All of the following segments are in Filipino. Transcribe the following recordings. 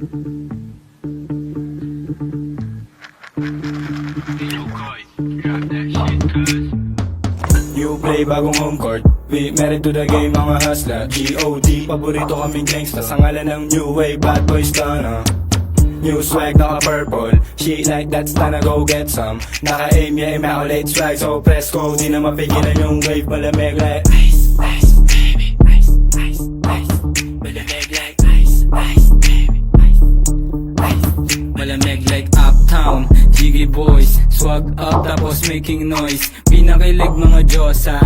New play, bagong home court. We married to the game, mga hustler. G.O.D. Paborito kaming gangsta Sa ngalan ng new wave, bad boys tana New swag, naka purple Shit like that's time go get some. Naka-aim, yeah, immaculate swag. So press ko, di na mapigilan yung wave Malamig like ice, ice, uptown Jiggy boys. Swag up tapos making noise. Pinakilig mga Diyosa.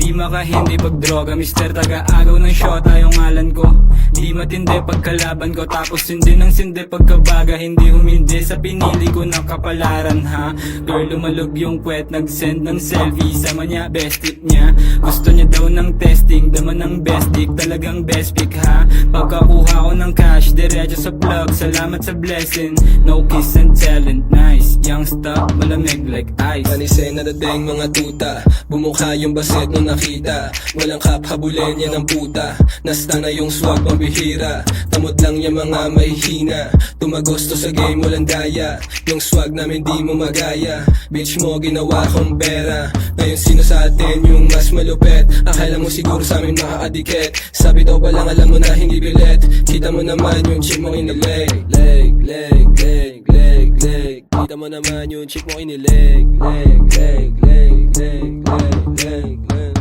Di makahindi pag droga Mister. Taga-agaw ng shota yung ngalan ko. Di matindi pagkalaban ko. Tapos hindi ng sindi pagkabaga Hindi humindi sa pinili ko ng kapalaran ha? Girl lumalog yung kwet Nag-send ng selfie Sama niya best niya. Gusto niya daw ng testing Dama ng best Talagang best pick ha? Pagkakuha ko ng cash Diretso sa plug. Salamat sa blessing. No kiss and telling Nice Youngsta Malamig like ice. Panisay na dating mga tuta. Bumukha yung baset nung nakita. Walang kap habulin yan ang puta. Nasta na yung swag pambihira. Tamod lang yung mga mahihina Tumagosto sa game walang daya. Yung swag namin di mo magaya. Bitch mo ginawa kong pera. Ngayon sino sa atin yung mas malupet? Akala mo siguro sa amin makaadikit Sabi daw ba lang alam mo na hindi bilet. Kita mo naman yung chick mo inileg Leg, leg, leg, leg, leg Kita mo naman yung chick mo inileg Leg, leg, leg, leg, leg, leg, leg.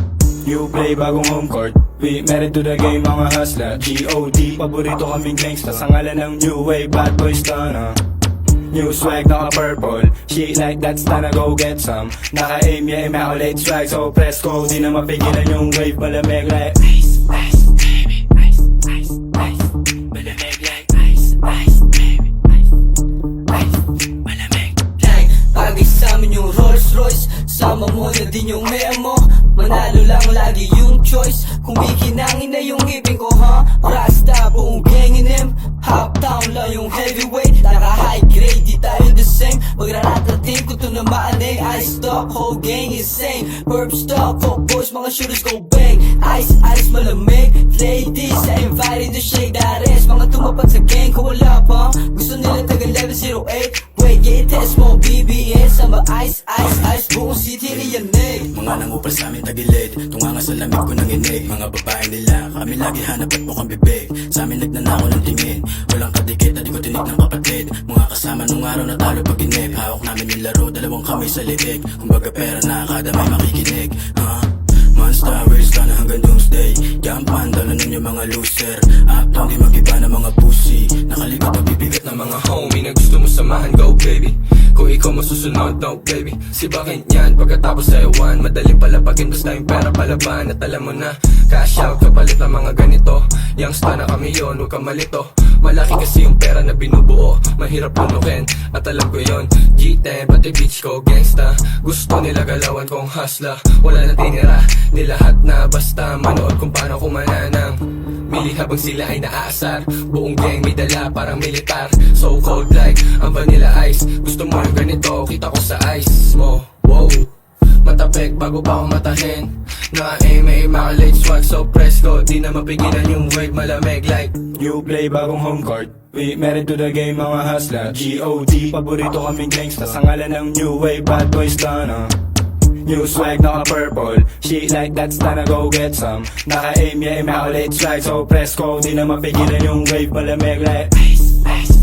New play, bagong home court. We married to the game, mga hustler. G.O.D. Paborito kaming gangsta Sa ngalan ng new wave, bad boys tana New swag, naka purple Shit like that's time go get some. Naka-aim, yeah, immaculate swag. So press ko, di na mapigilan yung wave Malamig like Sama mo na din yung memo. Manalo lang lagi yung choice. Kung bikinangin na yung ngipin ko ha? Rasta buong gang in him Hop down lang yung heavyweight. Naka high grade di tayo the same. Magraratating ko to na maanay Ice stock whole gang insane Burp stock fuck boys mga shooters go bang. Ice ice malamig. Ladies I invited to shake that ass Mga tumapat sa gang ko wala pa. Gusto nila taga level 08 Yeah, test mo BBS Sama ice, ice, ice. Buong city niyanig Mga nangupal sa amin tagilid. Tunganga sa lamig ko ng inig Mga babae nila Kami lagi hanap at mukhang bibig. Sa amin nagnanako ng tingin. Walang kadikit na di ko tinig ng kapatid. Mga kasama nung araw na talo pag inip Hawak namin yung laro Dalawang kamay sa liig Kumbaga pera na kada may makikinig. Huh? Monster race ka na hanggang doomsday. Gampan dala ninyo mga loser homie na gusto mo samahan Go baby. Kung ikaw masusunod no baby. Si bakit yan? Pagkatapos sa ewan Madaling palapagin basta yung pera palaban. At alam mo na cash out kapalit ng mga ganito. Youngsta na kami yon huwag kang malito. Malaki kasi yung pera na binubuo. Mahirap punukin at alam ko yon G10 pati bitch ko gangsta. Gusto nila galawan kong hustler. Wala na tinira nilahat na basta. Manood kung paano kumananang Mili habang sila ay naaasar. Buong gang may dala parang militar. So cold like ang vanilla ice. Gusto mo yung ganito, kita ko sa ice mo. Wow. Matapek bago pa ako matahin. Na-aim ay immaculate swag. So press ko, di na mapigilan yung wave Malamig like New play, bagong home court. We married to the game, mga hustler. G.O.D. Paborito kaming gangsta. Sa ngalan ng new wave, bad boys tana New swag, naka purple. Shit like that's time go get some. Naka-aim, yeah, immaculate swag So press ko, di na mapigilan yung wave Malamig like ice, ice,